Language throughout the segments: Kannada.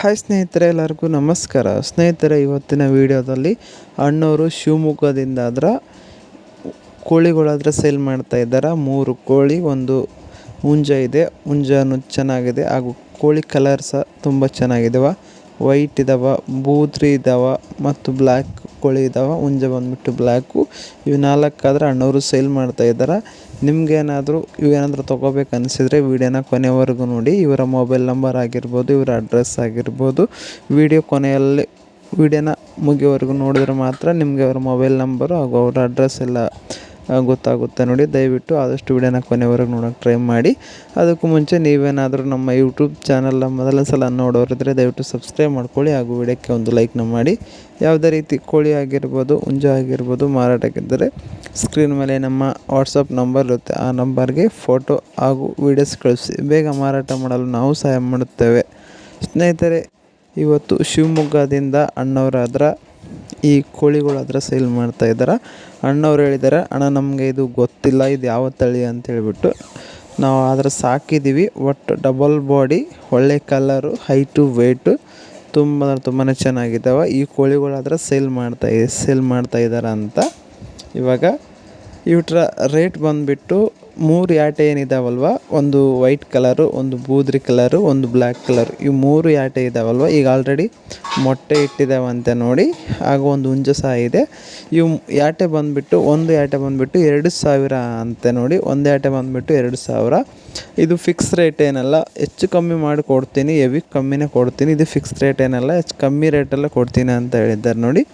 ಹಾಯ್ ಸ್ನೇಹಿತರೆ, ಎಲ್ಲರಿಗೂ ನಮಸ್ಕಾರ. ಸ್ನೇಹಿತರೆ, ಇವತ್ತಿನ ವಿಡಿಯೋದಲ್ಲಿ ಅಣ್ಣವರು ಶಿವಮೊಗ್ಗದಿಂದ ಆದ್ರೆ ಕೋಳಿಗಳಾದ್ರೆ ಸೇಲ್ ಮಾಡ್ತಾ ಇದ್ದಾರೆ. ಮೂರು ಕೋಳಿ, ಒಂದು ಹುಂಜ ಇದೆ. ಹುಂಜನು ಚೆನ್ನಾಗಿದೆ ಹಾಗೂ ಕೋಳಿ ಕಲರ್ ಸಹ ತುಂಬ ಚೆನ್ನಾಗಿದಾವೆ. ವೈಟ್ ಇದಾವೆ, ಬೂದ್ರಿ ಇದಾವೆ ಮತ್ತು ಬ್ಲ್ಯಾಕ್ ಕೋಳಿ ಇದಾವೆ, ಉಂಜ ಬಂದ್ಬಿಟ್ಟು ಬ್ಲ್ಯಾಕು ಇವು ನಾಲ್ಕಾದ್ರೆ ಅಣ್ಣವರು ಸೇಲ್ ಮಾಡ್ತಾ ಇದ್ದಾರೆ ನಿಮ್ಗೇನಾದರೂ ಇವೇನಾದರೂ ತೊಗೋಬೇಕು ಅನಿಸಿದರೆ ವೀಡಿಯೋನ ಕೊನೆವರೆಗೂ ನೋಡಿ. ಇವರ ಮೊಬೈಲ್ ನಂಬರ್ ಆಗಿರ್ಬೋದು, ಇವರ ಅಡ್ರೆಸ್ ಆಗಿರ್ಬೋದು. ವಿಡಿಯೋ ಕೊನೆಯಲ್ಲಿ, ವಿಡಿಯೋನ ಮುಗಿಯೋವರೆಗೂ ನೋಡಿದ್ರೆ ಮಾತ್ರ ನಿಮಗೆ ಅವರ ಮೊಬೈಲ್ ನಂಬರು ಹಾಗೂ ಅವರ ಅಡ್ರೆಸ್ ಎಲ್ಲ ಗೊತ್ತಾಗುತ್ತೆ ನೋಡಿ. ದಯವಿಟ್ಟು ಆದಷ್ಟು ವಿಡಿಯೋನ ಕೊನೆವರೆಗೆ ನೋಡೋಕೆ ಟ್ರೈ ಮಾಡಿ. ಅದಕ್ಕೂ ಮುಂಚೆ ನೀವೇನಾದರೂ ನಮ್ಮ ಯೂಟ್ಯೂಬ್ ಚಾನಲ್ನ ಮೊದಲ ಸಲ ನೋಡೋರಿದ್ರೆ ದಯವಿಟ್ಟು ಸಬ್ಸ್ಕ್ರೈಬ್ ಮಾಡ್ಕೊಳ್ಳಿ ಹಾಗೂ ವಿಡಿಯೋಕ್ಕೆ ಒಂದು ಲೈಕ್ನ ಮಾಡಿ. ಯಾವುದೇ ರೀತಿ ಕೋಳಿ ಆಗಿರ್ಬೋದು, ಹುಂಜ ಆಗಿರ್ಬೋದು ಮಾರಾಟಕ್ಕಿದ್ದರೆ ಸ್ಕ್ರೀನ್ ಮೇಲೆ ನಮ್ಮ ವಾಟ್ಸಪ್ ನಂಬರ್ ಇರುತ್ತೆ. ಆ ನಂಬರ್ಗೆ ಫೋಟೋ ಹಾಗೂ ವೀಡಿಯೋಸ್ ಕಳಿಸಿ. ಬೇಗ ಮಾರಾಟ ಮಾಡಲು ನಾವು ಸಹಾಯ ಮಾಡುತ್ತೇವೆ. ಸ್ನೇಹಿತರೆ, ಇವತ್ತು ಶಿವಮೊಗ್ಗದಿಂದ ಅಣ್ಣವರಾದ್ರ ಈ ಕೋಳಿಗಳಾದ್ರೆ ಸೇಲ್ ಮಾಡ್ತಾ ಇದ್ದಾರೆ. ಅಣ್ಣವ್ರು ಹೇಳಿದ್ದಾರೆ, ಅಣ್ಣ, ನಮಗೆ ಇದು ಗೊತ್ತಿಲ್ಲ, ಇದು ಯಾವ ತಳಿ ಅಂತ ಹೇಳಿಬಿಟ್ಟು ನಾವು ಆದ್ರೆ ಸಾಕಿದ್ದೀವಿ. ಒಟ್ಟು ಡಬಲ್ ಬಾಡಿ, ಒಳ್ಳೆ ಕಲರು, ಹೈಟು, ವೇಟು ತುಂಬ ತುಂಬಾ ಚೆನ್ನಾಗಿದ್ದಾವೆ. ಈ ಕೋಳಿಗಳಾದ್ರೆ ಸೇಲ್ ಮಾಡ್ತಾ ಸೇಲ್ ಮಾಡ್ತಾ ಇದ್ದಾರೆ ಅಂತ ಇವಾಗ ಇವ್ರ ರೇಟ್ ಬಂದುಬಿಟ್ಟು ಮೂರು ಯಾಟೆ ಏನಿದಾವಲ್ವ? ಒಂದು ವೈಟ್ ಕಲರು, ಒಂದು ಬೂದ್ರಿ ಕಲರು, ಒಂದು ಬ್ಲ್ಯಾಕ್ ಕಲರ್. ಇವು ಮೂರು ಯಾಟೆ ಇದಾವಲ್ವ? ಈಗ ಆಲ್ರೆಡಿ ಮೊಟ್ಟೆ ಇಟ್ಟಿದ್ದಾವಂತೆ ನೋಡಿ. ಹಾಗೂ ಒಂದು ಹುಂಜ ಸಹ ಇದೆ. ಇವು ಯಾಟೆ ಬಂದುಬಿಟ್ಟು, ಒಂದು ಯಾಟೆ ಬಂದುಬಿಟ್ಟು ಎರಡು ಸಾವಿರ ಅಂತೆ ನೋಡಿ. ಒಂದು ಯಾಟೆ ಬಂದುಬಿಟ್ಟು ಎರಡು ಸಾವಿರ. ಇದು ಫಿಕ್ಸ್ ರೇಟ್ ಏನಲ್ಲ, ಹೆಚ್ಚು ಕಮ್ಮಿ ಮಾಡಿ ಕೊಡ್ತೀನಿ ಎವಿ ಕಮ್ಮಿನೇ ಕೊಡ್ತೀನಿ. ಇದು ಫಿಕ್ಸ್ ರೇಟ್ ಏನಲ್ಲ, ಹೆಚ್ಚು ಕಮ್ಮಿ ರೇಟಲ್ಲೇ ಕೊಡ್ತೀನಿ ಅಂತ ಹೇಳಿದ್ದಾರೆ ನೋಡಿ.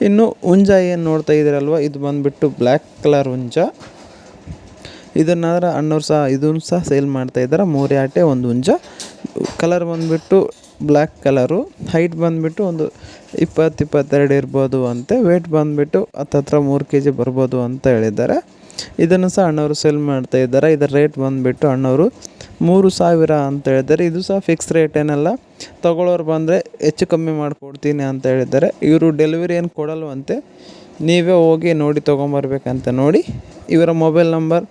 ಇನ್ನು ಹುಂಜ ಏನು ನೋಡ್ತಾ ಇದ್ದೀರಲ್ವ? ಇದು ಬಂದುಬಿಟ್ಟು ಬ್ಲ್ಯಾಕ್ ಕಲರ್ ಹುಂಜ. ಇದನ್ನಾದ್ರೆ ಅಣ್ಣವ್ರು ಸಹ ಇದನ್ನು ಸಹ ಸೇಲ್ ಮಾಡ್ತಾ ಇದ್ದಾರೆ ಮೂರು ಆಟೆ, ಒಂದು ಹುಂಜ. ಕಲರ್ ಬಂದುಬಿಟ್ಟು ಬ್ಲ್ಯಾಕ್ ಕಲರು ಹೈಟ್ ಬಂದುಬಿಟ್ಟು ಒಂದು ಇಪ್ಪತ್ತು, ಇಪ್ಪತ್ತೆರಡು ಇರ್ಬೋದು ಅಂತೆ. ವೇಟ್ ಬಂದುಬಿಟ್ಟು ಹತ್ತತ್ರ ಮೂರು ಕೆ ಜಿ ಬರ್ಬೋದು ಅಂತ ಹೇಳಿದ್ದಾರೆ. ಇದನ್ನು ಸಹ ಅಣ್ಣವರು ಸೇಲ್ ಮಾಡ್ತಾ ಇದ್ದಾರೆ. ಇದರ ರೇಟ್ ಬಂದುಬಿಟ್ಟು ಅಣ್ಣವರು ಮೂರು ಸಾವಿರ ಅಂತ ಹೇಳಿದ್ದಾರೆ. ಇದು ಸಹ ಫಿಕ್ಸ್ ರೇಟ್ ಏನಲ್ಲ, ತಗೊಳ್ಳೋರು ಬಂದರೆ ಹೆಚ್ಚು ಕಮ್ಮಿ ಮಾಡಿಕೊಡ್ತೀನಿ ಅಂತ ಹೇಳಿದ್ದಾರೆ. ಇವರು ಡೆಲಿವರಿ ಏನು ಕೊಡಲ್ವಂತೆ, ನೀವೇ ಹೋಗಿ ನೋಡಿ ತೊಗೊಂಬರ್ಬೇಕಂತ ನೋಡಿ. ಇವರ ಮೊಬೈಲ್ ನಂಬರ್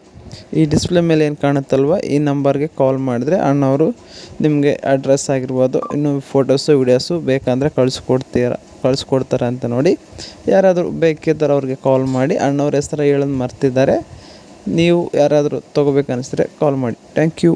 ಈ ಡಿಸ್ಪ್ಲೇ ಮೇಲೆ ಏನು ಕಾಣುತ್ತಲ್ವ? ಈ ನಂಬರ್ಗೆ ಕಾಲ್ ಮಾಡಿದ್ರೆ ಅಣ್ಣವರು ನಿಮಗೆ ಅಡ್ರೆಸ್ ಆಗಿರ್ಬೋದು, ಇನ್ನು ಫೋಟೋಸು ವೀಡಿಯೋಸು ಬೇಕಂದರೆ ಕಳಿಸ್ಕೊಡ್ತೀರ, ಕಳಿಸ್ಕೊಡ್ತಾರೆ ಅಂತ ನೋಡಿ. ಯಾರಾದರೂ ಬೇಕಿದ್ದರೆ ಅವ್ರಿಗೆ ಕಾಲ್ ಮಾಡಿ, ಅಣ್ಣವ್ರ ಹೆಸರು ಹೇಳೋದು ಮರ್ತಿದ್ದಾರೆ. ನೀವು ಯಾರಾದರೂ ತೊಗೋಬೇಕನ್ನಿಸಿದ್ರೆ ಕಾಲ್ ಮಾಡಿ. Thank you